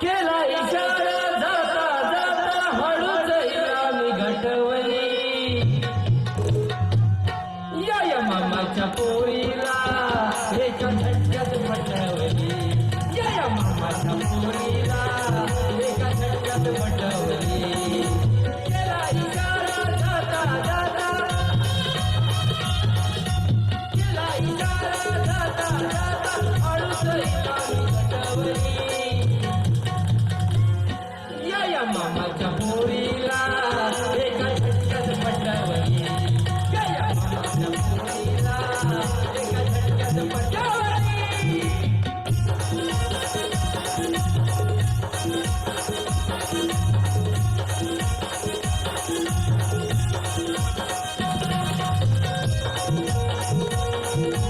केला इशारा जाता जाता हळूच इरामी घटवली. या या मामाच्या पोरीला एका झटक्यात पटवली. या या मामाच्या पोरीला एका झटक्यात पटवली. मामाच्या पोरीला एका झटक्यात पटवली या या मामाच्या पोरीला एका झटक्यात पटवली नावीची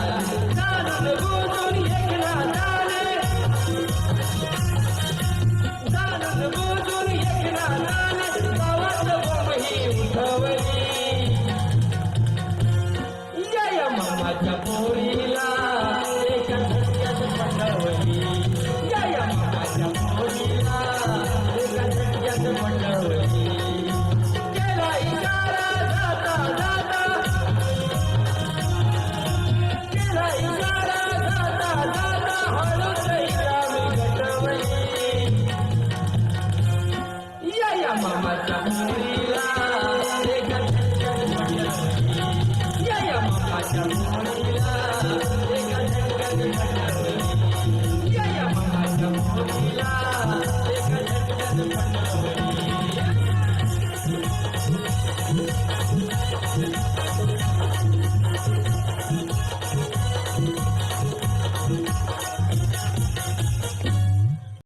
mama, mama,